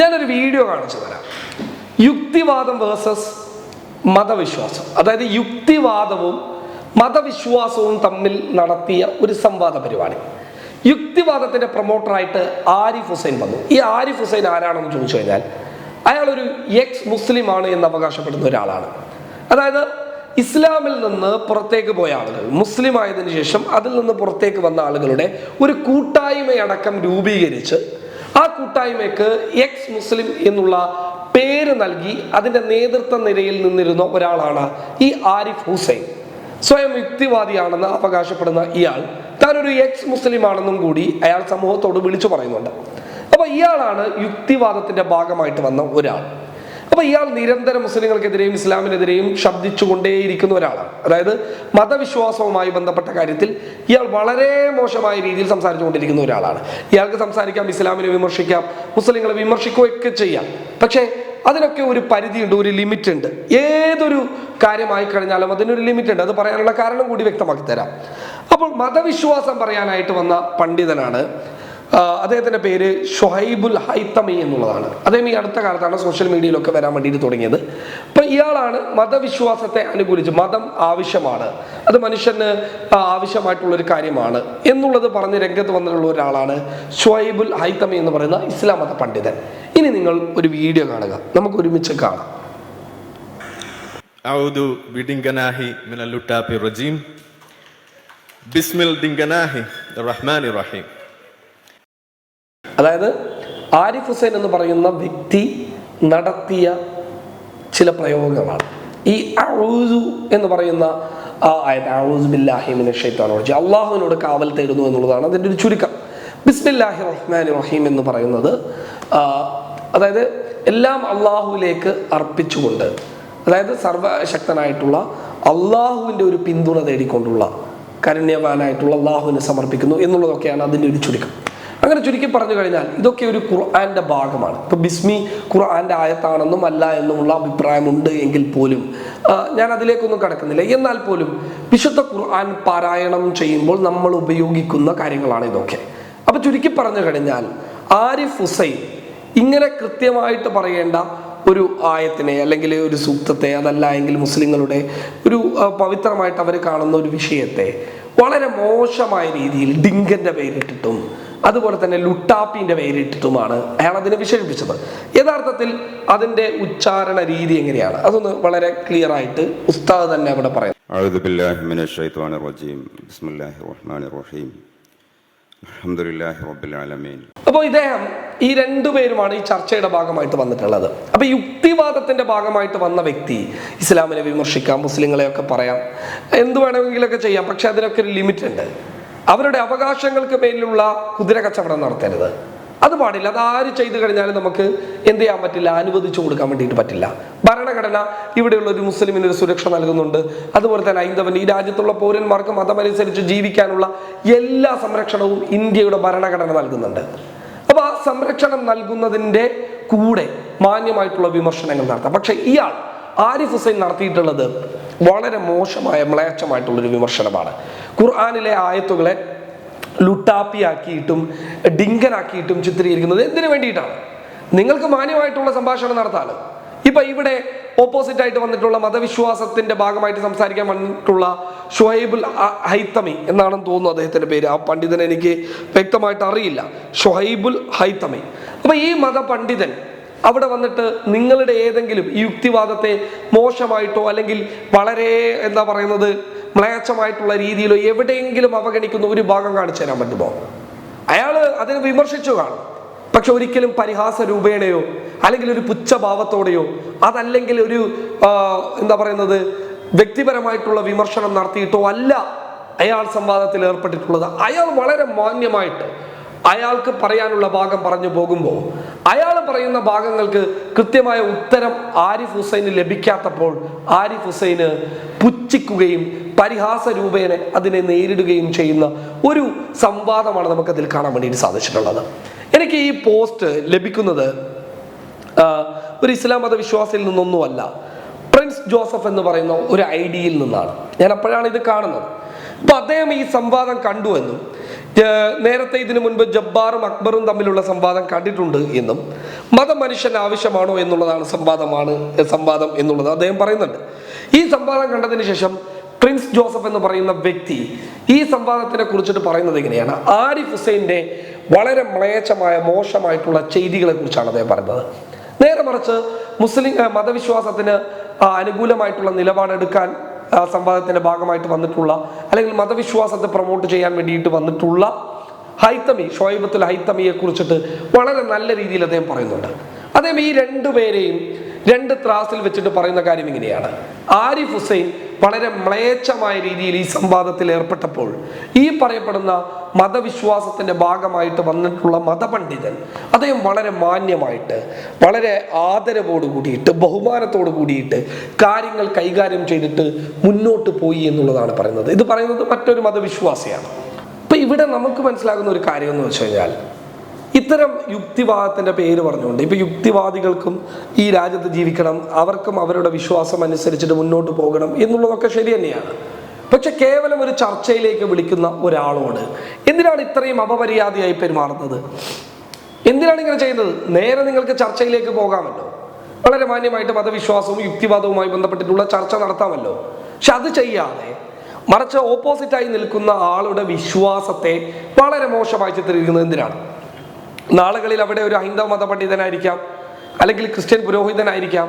ഞാനൊരു വീഡിയോ കാണിച്ചു തരാം. യുക്തിവാദം വേഴ്സസ് മതവിശ്വാസം. അതായത് യുക്തിവാദവും മതവിശ്വാസവും തമ്മിൽ നടത്തിയ ഒരു സംവാദ പരിപാടി. യുക്തിവാദത്തിന്റെ പ്രൊമോട്ടറായിട്ട് ആരിഫ് ഹുസൈൻ വന്നു. ഈ ആരിഫ് ഹുസൈൻ ആരാണെന്ന് ചോദിച്ചു കഴിഞ്ഞാൽ അയാൾ ഒരു എക്സ് മുസ്ലിം ആണ് എന്ന് അവകാശപ്പെടുന്ന ഒരാളാണ്. അതായത് ഇസ്ലാമിൽ നിന്ന് പുറത്തേക്ക് പോയ ആളുകൾ മുസ്ലിം ആയതിനു ശേഷം അതിൽ നിന്ന് പുറത്തേക്ക് വന്ന ആളുകളുടെ ഒരു കൂട്ടായ്മയടക്കം രൂപീകരിച്ച് ആ കൂട്ടായ്മയ്ക്ക് എക്സ് മുസ്ലിം എന്നുള്ള പേര് നൽകി അതിന്റെ നേതൃത്വ നിരയിൽ നിന്നിരുന്ന ഒരാളാണ് ഈ ആരിഫ് ഹുസൈൻ. സ്വയം യുക്തിവാദിയാണെന്ന് അവകാശപ്പെടുന്ന ഇയാൾ താനൊരു എക്സ് മുസ്ലിം ആണെന്നും കൂടി അയാൾ സമൂഹത്തോട് വിളിച്ചു പറയുന്നുണ്ട്. അപ്പൊ ഇയാളാണ് യുക്തിവാദത്തിന്റെ ഭാഗമായിട്ട് വന്ന ഒരാൾ. അപ്പൊ ഇയാൾ നിരന്തരം മുസ്ലിങ്ങൾക്കെതിരെയും ഇസ്ലാമിനെതിരെയും ശബ്ദിച്ചുകൊണ്ടേയിരിക്കുന്ന ഒരാളാണ്. അതായത് മതവിശ്വാസവുമായി ബന്ധപ്പെട്ട കാര്യത്തിൽ ഇയാൾ വളരെ മോശമായ രീതിയിൽ സംസാരിച്ചുകൊണ്ടിരിക്കുന്ന ഒരാളാണ്. ഇയാൾക്ക് സംസാരിക്കാം ഇസ്ലാമിനെ വിമർശിക്കാം മുസ്ലിങ്ങളെ വിമർശിക്കുകയൊക്കെ ചെയ്യാം. പക്ഷേ അതിനൊക്കെ ഒരു പരിധിയുണ്ട് ഒരു ലിമിറ്റ് ഉണ്ട് ഏതൊരു കാര്യമായി കഴിഞ്ഞാലും അതിനൊരു ലിമിറ്റ് ഉണ്ട് അത് പറയാനുള്ള കാരണം കൂടി വ്യക്തമാക്കി തരാം. അപ്പോൾ മതവിശ്വാസം പറയാനായിട്ട് വന്ന പണ്ഡിതനാണ് ആ, അദ്ദേഹത്തിന്റെ പേര് ഷുഹൈബുൽ ഹൈത്തമി എന്നുള്ളതാണ് അദ്ദേഹം ഈ അടുത്ത കാലത്താണ് സോഷ്യൽ മീഡിയയിലൊക്കെ വരാൻ വേണ്ടിയിട്ട് തുടങ്ങിയത് അപ്പൊ ഇയാളാണ് മതവിശ്വാസത്തെ അനുകൂലിച്ച് മതം ആവശ്യമാണ് അത് മനുഷ്യന് ആ, ആവശ്യമായിട്ടുള്ള ഒരു കാര്യമാണ് എന്നുള്ളത് പറഞ്ഞ് രംഗത്ത് വന്നിട്ടുള്ള ഒരാളാണ് ഷുഹൈബുൽ ഹൈത്തമി എന്ന് പറയുന്ന ഇസ്ലാം മത പണ്ഡിതൻ ഇനി നിങ്ങൾ ഒരു വീഡിയോ കാണുക നമുക്ക് ഒരുമിച്ച് കാണാം أعوذ بدنجناه من اللتاب الرجيم بسم الدنجناه الرحمن الرحيم അതായത് ആരിഫ് ഹുസൈൻ എന്ന് പറയുന്ന വ്യക്തി നടത്തിയ ചില പ്രയോഗങ്ങളാണ്. ഈ അഊദു എന്ന് പറയുന്ന അള്ളാഹുവിനോട് കാവൽ തേടുന്നു എന്നുള്ളതാണ് അതിന്റെ ഒരു ചുരുക്കം. ബിസ്മില്ലാഹി റഹ്മാൻ റഹീം എന്ന് പറയുന്നത് അതായത് എല്ലാം അള്ളാഹുവിലേക്ക് അർപ്പിച്ചുകൊണ്ട് അതായത് സർവശക്തനായിട്ടുള്ള അള്ളാഹുവിന്റെ ഒരു പിന്തുണ തേടിക്കൊണ്ടുള്ള കരുണ്യവാനായിട്ടുള്ള അള്ളാഹുവിനെ സമർപ്പിക്കുന്നു എന്നുള്ളതൊക്കെയാണ് അതിന്റെ ഒരു ചുരുക്കം. അങ്ങനെ ചുരുക്കി പറഞ്ഞു കഴിഞ്ഞാൽ ഇതൊക്കെ ഒരു ഖുർആന്റെ ഭാഗമാണ്. ഇപ്പൊ ബിസ്മി ഖുർആന്റെ ആയത്താണെന്നും അല്ല എന്നുമുള്ള അഭിപ്രായമുണ്ട് എങ്കിൽ പോലും ഞാൻ അതിലേക്കൊന്നും കടക്കുന്നില്ല. എന്നാൽ പോലും വിശുദ്ധ ഖുർആൻ പാരായണം ചെയ്യുമ്പോൾ നമ്മൾ ഉപയോഗിക്കുന്ന കാര്യങ്ങളാണ് ഇതൊക്കെ. അപ്പൊ ചുരുക്കി പറഞ്ഞു കഴിഞ്ഞാൽ ആരിഫ് ഹുസൈൻ ഇങ്ങനെ കൃത്യമായിട്ട് പറയേണ്ട ഒരു ആയത്തിനെ അല്ലെങ്കിൽ ഒരു സൂക്തത്തെ അതല്ല എങ്കിൽ മുസ്ലിങ്ങളുടെ ഒരു പവിത്രമായിട്ട് അവർ കാണുന്ന ഒരു വിഷയത്തെ വളരെ മോശമായ രീതിയിൽ ഡിങ്കന്റെ പേരിട്ടിട്ടും അതുപോലെ തന്നെ ലുട്ടാപ്പിന്റെ പേരിട്ടിട്ടുമാണ് അയാൾ അതിനെ വിശേഷിപ്പിച്ചത് യഥാർത്ഥത്തിൽ അതിന്റെ ഉച്ചാരണ രീതി എങ്ങനെയാണ് അതൊന്ന് വളരെ ക്ലിയർ ആയിട്ട് ഉസ്താദ് തന്നെ അവിടെ പറയുന്നത് أعوذ بالله من الشيطان الرجيم بسم الله الرحمن الرحيم الحمد لله رب العالمين അപ്പോൾ ഇദ്ദേഹം ഈ രണ്ടുപേരുമാണ് ഈ ചർച്ചയുടെ ഭാഗമായിട്ട് വന്നിട്ടുള്ളത് അപ്പൊ യുക്തിവാദത്തിന്റെ ഭാഗമായിട്ട് വന്ന വ്യക്തി ഇസ്ലാമിനെ വിമർശിക്കാം മുസ്ലിങ്ങളെയൊക്കെ പറയാം എന്ത് വേണമെങ്കിലൊക്കെ ചെയ്യാം പക്ഷെ അതിനൊക്കെ ഒരു ലിമിറ്റ് ഉണ്ട് അവരുടെ അവകാശങ്ങൾക്ക് മേലുള്ള കുതിര കച്ചവടം നടത്തരുത്. അത് പാടില്ല. അത് ആര് ചെയ്തു കഴിഞ്ഞാലും നമുക്ക് എന്ത് ചെയ്യാൻ പറ്റില്ല? അനുവദിച്ചു കൊടുക്കാൻ വേണ്ടിയിട്ട് പറ്റില്ല. ഭരണഘടന ഇവിടെയുള്ള ഒരു മുസ്ലിമിന് ഒരു സുരക്ഷ നൽകുന്നുണ്ട്. അതുപോലെ തന്നെ ഹൈന്ദവൻ ഈ രാജ്യത്തുള്ള പൗരന്മാർക്ക് മതമനുസരിച്ച് ജീവിക്കാനുള്ള എല്ലാ സംരക്ഷണവും ഇന്ത്യയുടെ ഭരണഘടന നൽകുന്നുണ്ട്. അപ്പൊ ആ സംരക്ഷണം നൽകുന്നതിന്റെ കൂടെ മാന്യമായിട്ടുള്ള വിമർശനങ്ങൾ നടത്താം. പക്ഷെ ഇയാൾ ആരിഫ് ഹുസൈൻ നടത്തിയിട്ടുള്ളത് വളരെ മോശമായ മ്ലേച്ഛമായിട്ടുള്ളൊരു വിമർശനമാണ്. ഖുർആാനിലെ ആയത്തുകളെ ലുട്ടാപ്പിയാക്കിയിട്ടും ഡിങ്കനാക്കിയിട്ടും ചിത്രീകരിക്കുന്നത് എന്തിനു വേണ്ടിയിട്ടാണ്? നിങ്ങൾക്ക് മാന്യമായിട്ടുള്ള സംഭാഷണം നടത്താറ് ഇപ്പൊ ഇവിടെ ഓപ്പോസിറ്റ് ആയിട്ട് വന്നിട്ടുള്ള മതവിശ്വാസത്തിന്റെ ഭാഗമായിട്ട് സംസാരിക്കാൻ വന്നിട്ടുള്ള ഷുഹൈബുൽ ഹൈത്തമി എന്നാണെന്ന് തോന്നുന്നു അദ്ദേഹത്തിന്റെ പേര്. ആ പണ്ഡിതനെ എനിക്ക് വ്യക്തമായിട്ട് അറിയില്ല. ഷുഹൈബുൽ ഹൈത്തമി. അപ്പൊ ഈ മത പണ്ഡിതൻ അവിടെ വന്നിട്ട് നിങ്ങളുടെ ഏതെങ്കിലും യുക്തിവാദത്തെ മോശമായിട്ടോ അല്ലെങ്കിൽ വളരെ എന്താ പറയുന്നത് മ്ലേച്ഛമായിട്ടുള്ള രീതിയിലോ എവിടെയെങ്കിലും അവഗണിക്കുന്ന ഒരു ഭാഗം കാണിച്ചു തരാൻ പറ്റുമോ? അയാൾ അതിനെ വിമർശിച്ചു കാണും. പക്ഷെ ഒരിക്കലും പരിഹാസ രൂപേണയോ അല്ലെങ്കിൽ ഒരു പുച്ഛഭാവത്തോടെയോ അതല്ലെങ്കിൽ ഒരു എന്താ പറയുന്നത് വ്യക്തിപരമായിട്ടുള്ള വിമർശനം നടത്തിയിട്ടോ അല്ല അയാൾ സംവാദത്തിൽ ഏർപ്പെട്ടിട്ടുള്ളത്. അയാൾ വളരെ മാന്യമായിട്ട് അയാൾക്ക് പറയാനുള്ള ഭാഗം പറഞ്ഞു പോകുമ്പോൾ അയാൾ പറയുന്ന ഭാഗങ്ങൾക്ക് കൃത്യമായ ഉത്തരം ആരിഫ് ഹുസൈന് ലഭിക്കാത്തപ്പോൾ ആരിഫ് ഹുസൈന് പുച്ഛിക്കുകയും പരിഹാസ രൂപേണ അതിനെ നേരിടുകയും ചെയ്യുന്ന ഒരു സംവാദമാണ് നമുക്കതിൽ കാണാൻ വേണ്ടിയിട്ട് സാധിച്ചിട്ടുള്ളത്. എനിക്ക് ഈ പോസ്റ്റ് ലഭിക്കുന്നത് ഒരു ഇസ്ലാം മത വിശ്വാസിയിൽ നിന്നൊന്നുമല്ല. പ്രിൻസ് ജോസഫ് എന്ന് പറയുന്ന ഒരു ഐഡിയയിൽ നിന്നാണ്. ഞാൻ അപ്പോഴാണ് ഇത് കാണുന്നത്. അപ്പൊ അദ്ദേഹം ഈ സംവാദം കണ്ടുവെന്നും നേരത്തെ ഇതിനു മുൻപ് ജബ്ബാറും അക്ബറും തമ്മിലുള്ള സംവാദം കണ്ടിട്ടുണ്ട് എന്നും മതം മനുഷ്യൻ ആവശ്യമാണോ എന്നുള്ളതാണ് സംവാദമാണ് സംവാദം എന്നുള്ളത്. അദ്ദേഹം പറയുന്നുണ്ട് ഈ സംവാദം കണ്ടതിന് ശേഷം പ്രിൻസ് ജോസഫ് എന്ന് പറയുന്ന വ്യക്തി ഈ സംവാദത്തിനെ കുറിച്ചിട്ട് പറയുന്നത് എങ്ങനെയാണ്? ആരിഫ് ഹുസൈന്റെ വളരെ മ്ലേച്ഛമായ മോശമായിട്ടുള്ള ചെയ്തികളെ കുറിച്ചാണ് അദ്ദേഹം പറയുന്നത്. നേരെ മറിച്ച് മുസ്ലിം മതവിശ്വാസത്തിന് അനുകൂലമായിട്ടുള്ള നിലപാടെടുക്കാൻ ആ, സംവാദത്തിന്റെ ഭാഗമായിട്ട് വന്നിട്ടുള്ള അല്ലെങ്കിൽ മതവിശ്വാസത്തെ പ്രൊമോട്ട് ചെയ്യാൻ വേണ്ടിയിട്ട് വന്നിട്ടുള്ള ഹൈത്തമി ഷോയിബത്തുൽ ഹൈത്തമിയെ കുറിച്ചിട്ട് വളരെ നല്ല രീതിയിൽ അദ്ദേഹം പറയുന്നുണ്ട്. അദ്ദേഹം ഈ രണ്ടുപേരെയും രണ്ട് ത്രാസിൽ വെച്ചിട്ട് പറയുന്ന കാര്യം ഇങ്ങനെയാണ്. ആരിഫ് ഹുസൈൻ വളരെ മ്ലേച്ഛമായ രീതിയിൽ ഈ സംവാദത്തിൽ ഏർപ്പെട്ടപ്പോൾ ഈ പറയപ്പെടുന്ന മതവിശ്വാസത്തിന്റെ ഭാഗമായിട്ട് വന്നിട്ടുള്ള മതപണ്ഡിതൻ അദ്ദേഹം വളരെ മാന്യമായിട്ട് വളരെ ആദരവോട് കൂടിയിട്ട് ബഹുമാനത്തോട് കൂടിയിട്ട് കാര്യങ്ങൾ കൈകാര്യം ചെയ്തിട്ട് മുന്നോട്ട് പോയി എന്നുള്ളതാണ് പറയുന്നത്. ഇത് പറയുന്നത് മറ്റൊരു മതവിശ്വാസിയാണ്. അപ്പൊ ഇവിടെ നമുക്ക് മനസ്സിലാകുന്ന ഒരു കാര്യം എന്ന് വെച്ച് കഴിഞ്ഞാൽ ഇത്തരം യുക്തിവാദത്തിന്റെ പേര് പറഞ്ഞുകൊണ്ട് ഇപ്പൊ യുക്തിവാദികൾക്കും ഈ രാജ്യത്ത് ജീവിക്കണം അവർക്കും അവരുടെ വിശ്വാസം അനുസരിച്ചിട്ട് മുന്നോട്ട് പോകണം എന്നുള്ളതൊക്കെ ശരി തന്നെയാണ്. പക്ഷെ കേവലം ഒരു ചർച്ചയിലേക്ക് വിളിക്കുന്ന ഒരാളോട് എന്തിനാണ് ഇത്രയും അപമര്യാദയായി പെരുമാറുന്നത്? എന്തിനാണ് ഇങ്ങനെ ചെയ്യുന്നത്? നേരെ നിങ്ങൾക്ക് ചർച്ചയിലേക്ക് പോകാമല്ലോ. വളരെ മാന്യമായിട്ട് മതവിശ്വാസവും യുക്തിവാദവുമായി ബന്ധപ്പെട്ടിട്ടുള്ള ചർച്ച നടത്താമല്ലോ. പക്ഷെ അത് ചെയ്യാതെ മറിച്ച് ഓപ്പോസിറ്റായി നിൽക്കുന്ന ആളുടെ വിശ്വാസത്തെ വളരെ മോശമായി ചിത്രീകരിക്കുന്നത് എന്തിനാണ്? നാളുകളിൽ അവിടെ ഒരു ഹൈന്ദവ മത പണ്ഡിതനായിരിക്കാം അല്ലെങ്കിൽ ക്രിസ്ത്യൻ പുരോഹിതനായിരിക്കാം.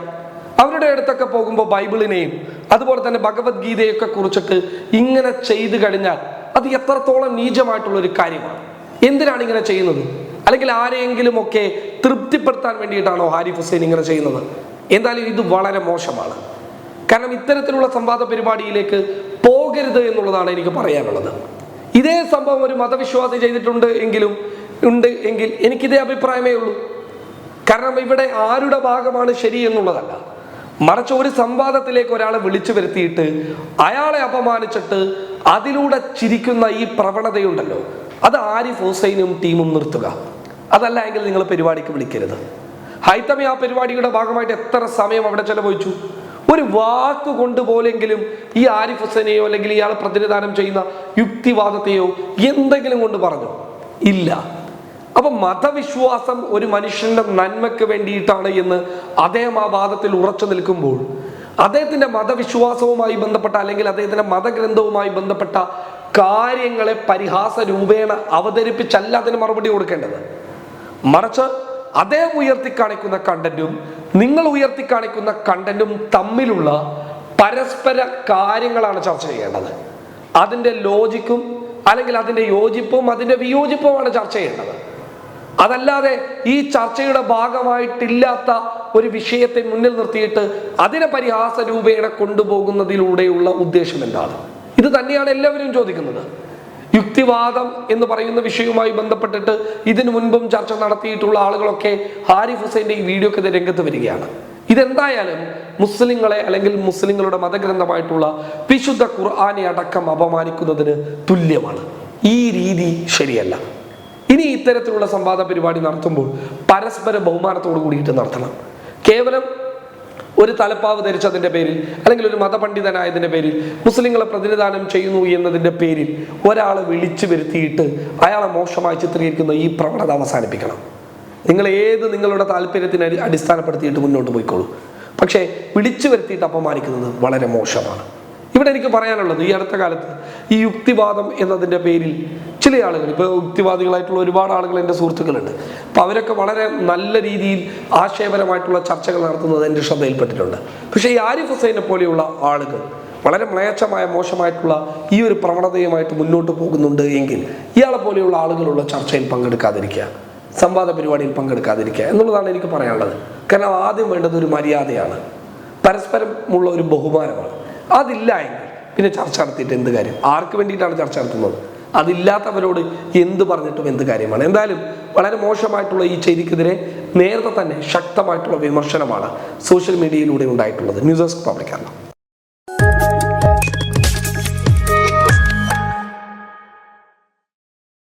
അവരുടെ അടുത്തൊക്കെ പോകുമ്പോൾ ബൈബിളിനെയും അതുപോലെ തന്നെ ഭഗവത്ഗീതയൊക്കെ കുറിച്ചിട്ട് ഇങ്ങനെ ചെയ്തു കഴിഞ്ഞാൽ അത് എത്രത്തോളം നീചമായിട്ടുള്ള ഒരു കാര്യമാണ്. എന്തിനാണ് ഇങ്ങനെ ചെയ്യുന്നത്? അല്ലെങ്കിൽ ആരെയെങ്കിലും ഒക്കെ തൃപ്തിപ്പെടുത്താൻ വേണ്ടിയിട്ടാണോ ഹാരിഫ് ഹുസൈൻ ഇങ്ങനെ ചെയ്യുന്നത്? എന്തായാലും ഇത് വളരെ മോശമാണ്. കാരണം ഇത്തരത്തിലുള്ള സംവാദ പരിപാടിയിലേക്ക് പോകരുത് എന്നുള്ളതാണ് എനിക്ക് പറയാനുള്ളത്. ഇതേ സംഭവം ഒരു മതവിശ്വാസി ചെയ്തിട്ടുണ്ട് എങ്കിലും ഉണ്ട് എങ്കിൽ എനിക്കിതേ അഭിപ്രായമേ ഉള്ളൂ. കാരണം ഇവിടെ ആരുടെ ഭാഗമാണ് ശരി എന്നുള്ളതല്ല. മറിച്ച് ഒരു സംവാദത്തിലേക്ക് ഒരാളെ വിളിച്ചു വരുത്തിയിട്ട് അയാളെ അപമാനിച്ചിട്ട് അതിലൂടെ ചിരിക്കുന്ന ഈ പ്രവണതയുണ്ടല്ലോ. അത് ആരിഫ് ഹുസൈനും ടീമും നിർത്തുക. അതല്ല എങ്കിൽ നിങ്ങൾ പരിപാടിക്ക് വിളിക്കരുത്. ഹൈത്തമി ആ പരിപാടിയുടെ ഭാഗമായിട്ട് എത്ര സമയം അവിടെ ചെലവഴിച്ചു? ഒരു വാക്ക് കൊണ്ടുപോലെങ്കിലും ഈ ആരിഫ് ഹുസൈനെയോ അല്ലെങ്കിൽ ഇയാൾ പ്രതിനിധാനം ചെയ്യുന്ന യുക്തിവാദത്തെയോ എന്തെങ്കിലും കൊണ്ട് പറഞ്ഞു. ഇല്ല. അപ്പൊ മതവിശ്വാസം ഒരു മനുഷ്യന്റെ നന്മയ്ക്ക് വേണ്ടിയിട്ടാണ് എന്ന് അദ്ദേഹം ആ വാദത്തിൽ ഉറച്ചു നിൽക്കുമ്പോൾ അദ്ദേഹത്തിന്റെ മതവിശ്വാസവുമായി ബന്ധപ്പെട്ട അല്ലെങ്കിൽ അദ്ദേഹത്തിന്റെ മതഗ്രന്ഥവുമായി ബന്ധപ്പെട്ട കാര്യങ്ങളെ പരിഹാസ രൂപേണ അവതരിപ്പിച്ചല്ല അതിന് മറുപടി കൊടുക്കേണ്ടത്. മറിച്ച് അദ്ദേഹം ഉയർത്തിക്കാണിക്കുന്ന കണ്ടന്റും നിങ്ങൾ ഉയർത്തിക്കാണിക്കുന്ന കണ്ടന്റും തമ്മിലുള്ള പരസ്പര കാര്യങ്ങളാണ് ചർച്ച ചെയ്യേണ്ടത്. അതിന്റെ ലോജിക്കും അല്ലെങ്കിൽ അതിന്റെ യോജിപ്പും അതിന്റെ വിയോജിപ്പുമാണ് ചർച്ച ചെയ്യേണ്ടത്. അതല്ലാതെ ഈ ചർച്ചയുടെ ഭാഗമായിട്ടില്ലാത്ത ഒരു വിഷയത്തെ മുന്നിൽ നിർത്തിയിട്ട് അതിനെ പരിഹാസ രൂപേണ കൊണ്ടുപോകുന്നതിലൂടെയുള്ള ഉദ്ദേശം എന്താണ്? ഇത് തന്നെയാണ് എല്ലാവരും ചോദിക്കുന്നത്. യുക്തിവാദം എന്ന് പറയുന്ന വിഷയവുമായി ബന്ധപ്പെട്ടിട്ട് ഇതിനു മുൻപും ചർച്ച നടത്തിയിട്ടുള്ള ആളുകളൊക്കെ ഹാരിഫ് ഹുസൈന്റെ ഈ വീഡിയോക്കെതിരെ രംഗത്ത് വരികയാണ്. ഇതെന്തായാലും മുസ്ലിങ്ങളെ അല്ലെങ്കിൽ മുസ്ലിങ്ങളുടെ മതഗ്രന്ഥമായിട്ടുള്ള വിശുദ്ധ ഖുർആാനെ അടക്കം അപമാനിക്കുന്നതിന് തുല്യമാണ്. ഈ രീതി ശരിയല്ല. ഇനി ഇത്തരത്തിലുള്ള സംവാദ പരിപാടി നടത്തുമ്പോൾ പരസ്പര ബഹുമാനത്തോട് കൂടിയിട്ട് നടത്തണം. കേവലം ഒരു തലപ്പാവ് ധരിച്ചതിന്റെ പേരിൽ അല്ലെങ്കിൽ ഒരു മതപണ്ഡിതനായതിന്റെ പേരിൽ മുസ്ലിങ്ങളെ പ്രതിനിധാനം ചെയ്യുന്നു എന്നതിന്റെ പേരിൽ ഒരാളെ വിളിച്ചു വരുത്തിയിട്ട് അയാളെ മോശമായി ചിത്രീകരിക്കുന്ന ഈ പ്രവണത അവസാനിപ്പിക്കണം. നിങ്ങൾ ഏത് നിങ്ങളുടെ താല്പര്യത്തിന് അടി- അടിസ്ഥാനപ്പെടുത്തിയിട്ട് മുന്നോട്ട് പോയിക്കോളൂ. പക്ഷേ വിളിച്ചു വരുത്തിയിട്ട് അപമാനിക്കുന്നത് വളരെ മോശമാണ്. ഇവിടെ എനിക്ക് പറയാനുള്ളത് ഈ അടുത്ത കാലത്ത് ഈ യുക്തിവാദം എന്നതിന്റെ പേരിൽ ചില ആളുകൾ ഇപ്പോൾ യുക്തിവാദികളായിട്ടുള്ള ഒരുപാട് ആളുകൾ എന്റെ സുഹൃത്തുക്കളുണ്ട്. അപ്പോൾ അവരൊക്കെ വളരെ നല്ല രീതിയിൽ ആശയപരമായിട്ടുള്ള ചർച്ചകൾ നടത്തുന്നത് എന്റെ ശ്രദ്ധയിൽപ്പെട്ടിട്ടുണ്ട്. പക്ഷേ ഈ ആരിഫ് ഹുസൈനെ പോലെയുള്ള ആളുകൾ വളരെ മ്ലേച്ഛമായ മോശമായിട്ടുള്ള ഈ ഒരു പ്രവണതയുമായിട്ട് മുന്നോട്ട് പോകുന്നുണ്ട് എങ്കിൽ ഇയാളെ പോലെയുള്ള ആളുകളുള്ള ചർച്ചയിൽ പങ്കെടുക്കാതിരിക്കുക സംവാദ പരിപാടിയിൽ പങ്കെടുക്കാതിരിക്കുക എന്നുള്ളതാണ് എനിക്ക് പറയാനുള്ളത്. കാരണം ആദ്യം വേണ്ടത് ഒരു മര്യാദയാണ്. പരസ്പരമുള്ള ഒരു ബഹുമാനമാണ്. അതില്ല എങ്കിൽ പിന്നെ ചർച്ച നടത്തിയിട്ട് എന്ത് കാര്യം? ആർക്ക് വേണ്ടിയിട്ടാണ് ചർച്ച നടത്തുന്നത്? അതില്ലാത്തവരോട് എന്ത് പറഞ്ഞിട്ടും എന്ത് കാര്യമാണ്? എന്തായാലും വളരെ മോശമായിട്ടുള്ള ഈ ചെയ്തിക്കെതിരെ നേരത്തെ തന്നെ ശക്തമായിട്ടുള്ള വിമർശനമാണ് സോഷ്യൽ മീഡിയയിലൂടെ ഉണ്ടായിട്ടുള്ളത്. News desk പബ്ലിക്കാണ്